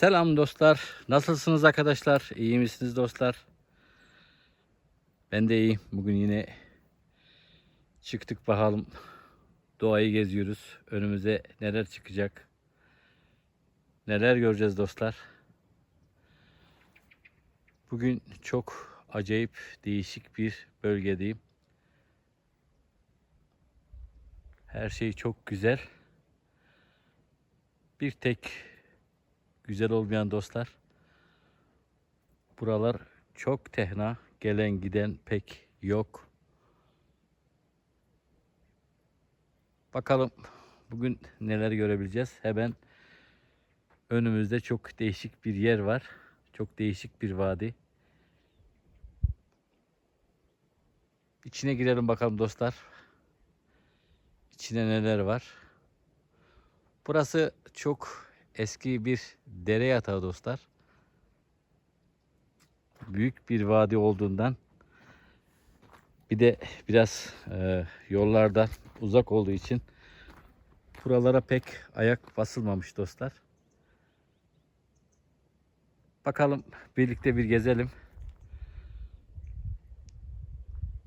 Selam dostlar. Nasılsınız arkadaşlar? İyi misiniz dostlar? Ben de iyiyim. Bugün yine çıktık bakalım. Doğayı geziyoruz. Önümüze neler çıkacak? Neler göreceğiz dostlar? Bugün çok acayip değişik bir bölgedeyim. Her şey çok güzel. Bir tek güzel olmayan dostlar. Buralar çok tehna. Gelen giden pek yok. Bakalım bugün neler görebileceğiz. Hemen önümüzde çok değişik bir yer var. Çok değişik bir vadi. İçine girelim bakalım dostlar. İçine neler var. Burası çok eski bir dere yatağı dostlar. Büyük bir vadi olduğundan bir de biraz e, yollardan uzak olduğu için buralara pek ayak basılmamış dostlar. Bakalım birlikte bir gezelim.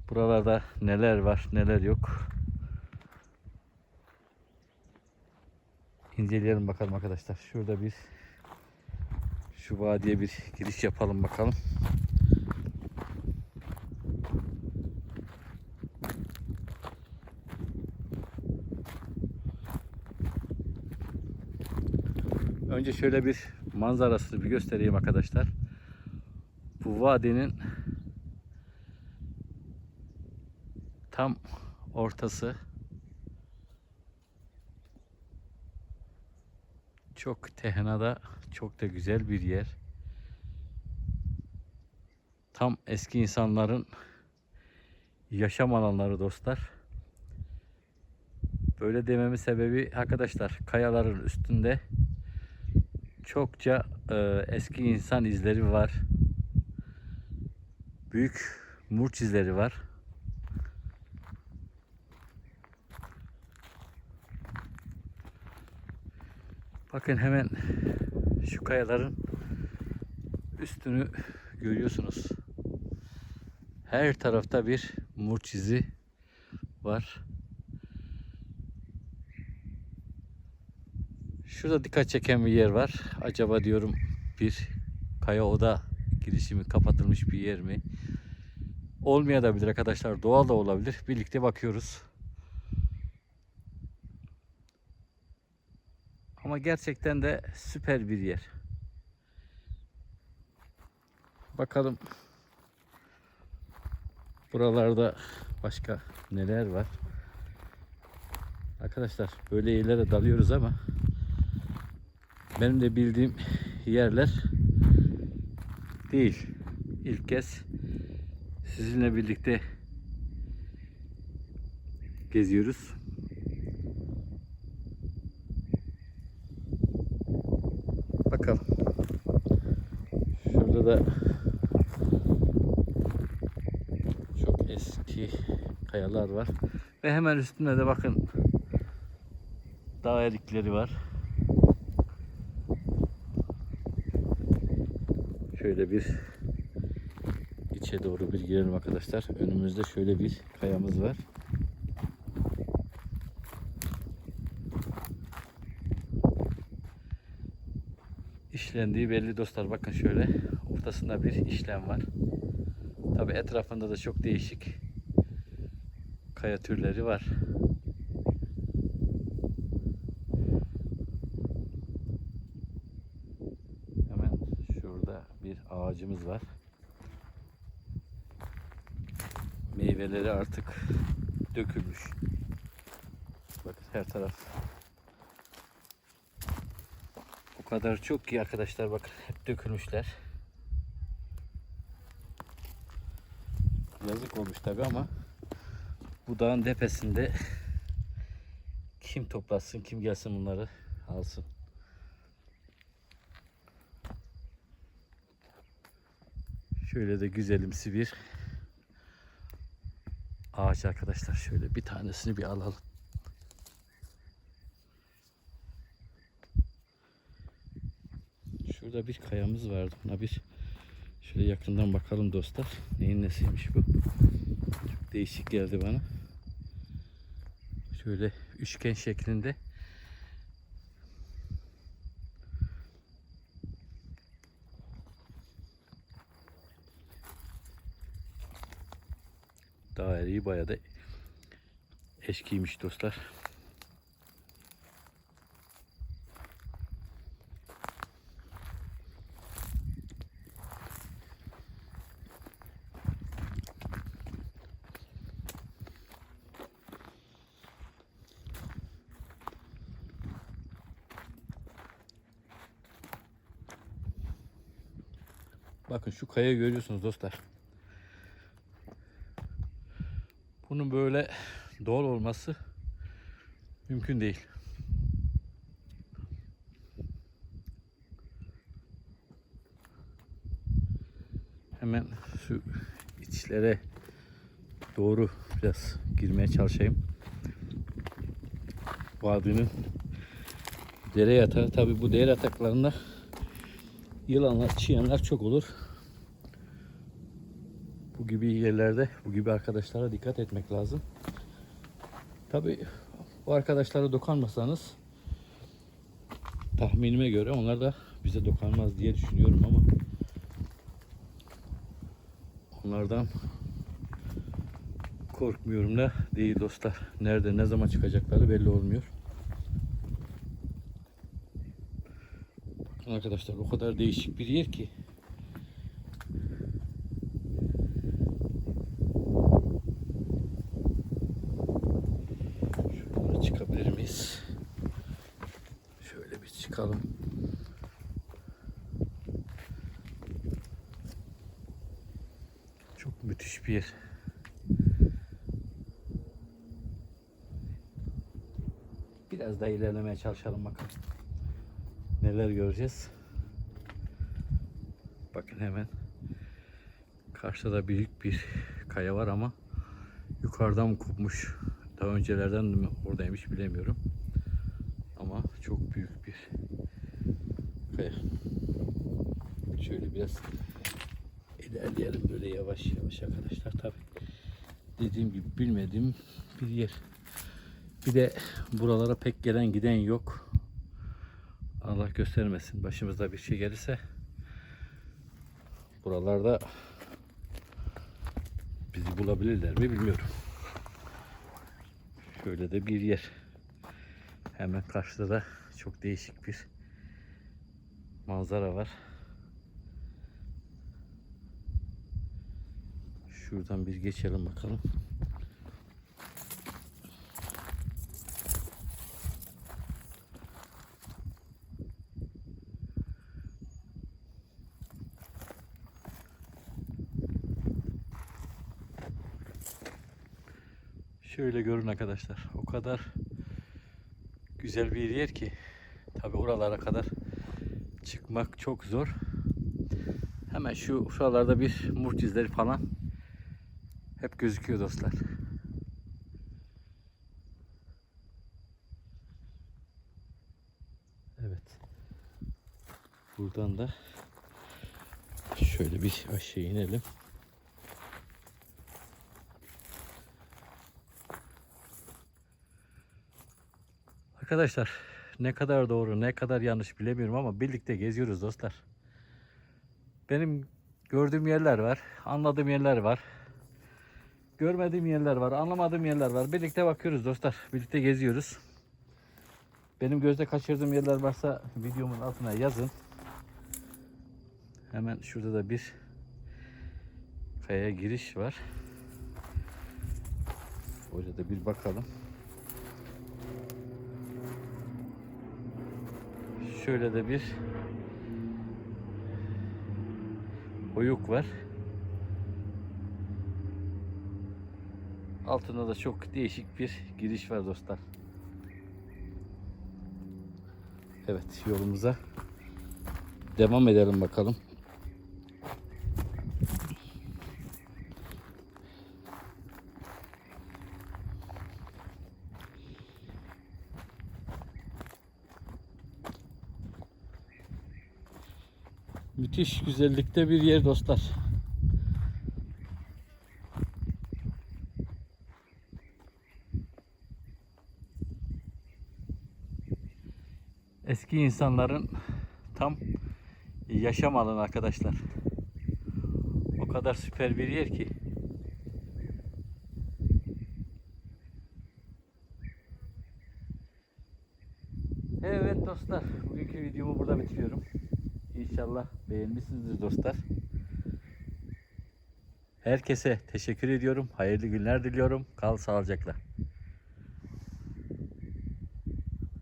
Buralarda neler var neler yok. İnceleyelim bakalım arkadaşlar. Şurada bir şu vadiye bir giriş yapalım bakalım. Önce şöyle bir manzarasını bir göstereyim arkadaşlar. Bu vadinin tam ortası Çok Tehna'da çok da güzel bir yer. Tam eski insanların yaşam alanları dostlar. Böyle dememin sebebi arkadaşlar kayaların üstünde çokça e, eski insan izleri var. Büyük murç izleri var. Bakın hemen şu kayaların üstünü görüyorsunuz. Her tarafta bir murç izi var. Şurada dikkat çeken bir yer var. Acaba diyorum bir kaya oda girişimi kapatılmış bir yer mi? Olmayabilir arkadaşlar. Doğal da olabilir. Birlikte bakıyoruz. Ama gerçekten de süper bir yer. Bakalım buralarda başka neler var. Arkadaşlar böyle yerlere dalıyoruz ama benim de bildiğim yerler değil. İlk kez sizinle birlikte geziyoruz. Bakalım. Şurada da çok eski kayalar var. Ve hemen üstünde de bakın dağ erikleri var. Şöyle bir içe doğru bir girelim arkadaşlar. Önümüzde şöyle bir kayamız var. İşlendiği belli dostlar. Bakın şöyle ortasında bir işlem var. Tabi etrafında da çok değişik kaya türleri var. Hemen şurada bir ağacımız var. Meyveleri artık dökülmüş. Bakın her taraf kadar çok ki arkadaşlar bakın hep dökülmüşler. Yazık olmuş tabi ama bu dağın tepesinde kim toplasın kim gelsin bunları alsın. Şöyle de güzelimsi bir ağaç arkadaşlar. Şöyle bir tanesini bir alalım. Şurada bir kayamız vardı. Buna bir şöyle yakından bakalım dostlar. Neyin nesiymiş bu? Çok değişik geldi bana. Şöyle üçgen şeklinde. Eriği bayağı da eşkiymiş dostlar. Bakın şu kaya görüyorsunuz dostlar. Bunun böyle doğal olması mümkün değil. Hemen şu içlere doğru biraz girmeye çalışayım. Vadinin dere yatağı tabi bu dere yataklarında yılanlar, çiyanlar çok olur. Bu gibi yerlerde bu gibi arkadaşlara dikkat etmek lazım. Tabi bu arkadaşlara dokanmasanız tahminime göre onlar da bize dokanmaz diye düşünüyorum ama onlardan korkmuyorum da değil dostlar. Nerede ne zaman çıkacakları belli olmuyor. Arkadaşlar o kadar değişik bir yer ki Şuralara çıkabilir miyiz? Şöyle bir çıkalım. Çok müthiş bir yer. Biraz daha ilerlemeye çalışalım bakalım. Neler göreceğiz. Bakın hemen karşıda büyük bir kaya var ama yukarıdan mı kopmuş daha öncelerden mi oradaymış bilemiyorum. Ama çok büyük bir kaya. Şöyle biraz ilerleyelim böyle yavaş yavaş arkadaşlar. Tabi dediğim gibi bilmediğim bir yer. Bir de buralara pek gelen giden yok. Allah göstermesin. Başımıza bir şey gelirse buralarda bizi bulabilirler mi bilmiyorum. Şöyle de bir yer. Hemen karşıda da çok değişik bir manzara var. Şuradan bir geçelim bakalım. Şöyle görün arkadaşlar. O kadar güzel bir yer ki tabi oralara kadar çıkmak çok zor. Hemen şu şuralarda bir murt izleri falan hep gözüküyor dostlar. Evet. Buradan da şöyle bir aşağı inelim. Arkadaşlar ne kadar doğru ne kadar yanlış bilemiyorum ama birlikte geziyoruz dostlar. Benim gördüğüm yerler var, anladığım yerler var. Görmediğim yerler var, anlamadığım yerler var. Birlikte bakıyoruz dostlar. Birlikte geziyoruz. Benim gözde kaçırdığım yerler varsa videomun altına yazın. Hemen şurada da bir kaya giriş var. Orada da bir bakalım. Şöyle de bir oyuk var. Altında da çok değişik bir giriş var dostlar. Evet yolumuza devam edelim bakalım. Müthiş güzellikte bir yer dostlar. Eski insanların tam yaşam alanı arkadaşlar. O kadar süper bir yer ki. Evet dostlar, bugünkü videomu burada bitiriyorum. İnşallah beğenmişsinizdir dostlar. Herkese teşekkür ediyorum. Hayırlı günler diliyorum. Kal sağlıcakla.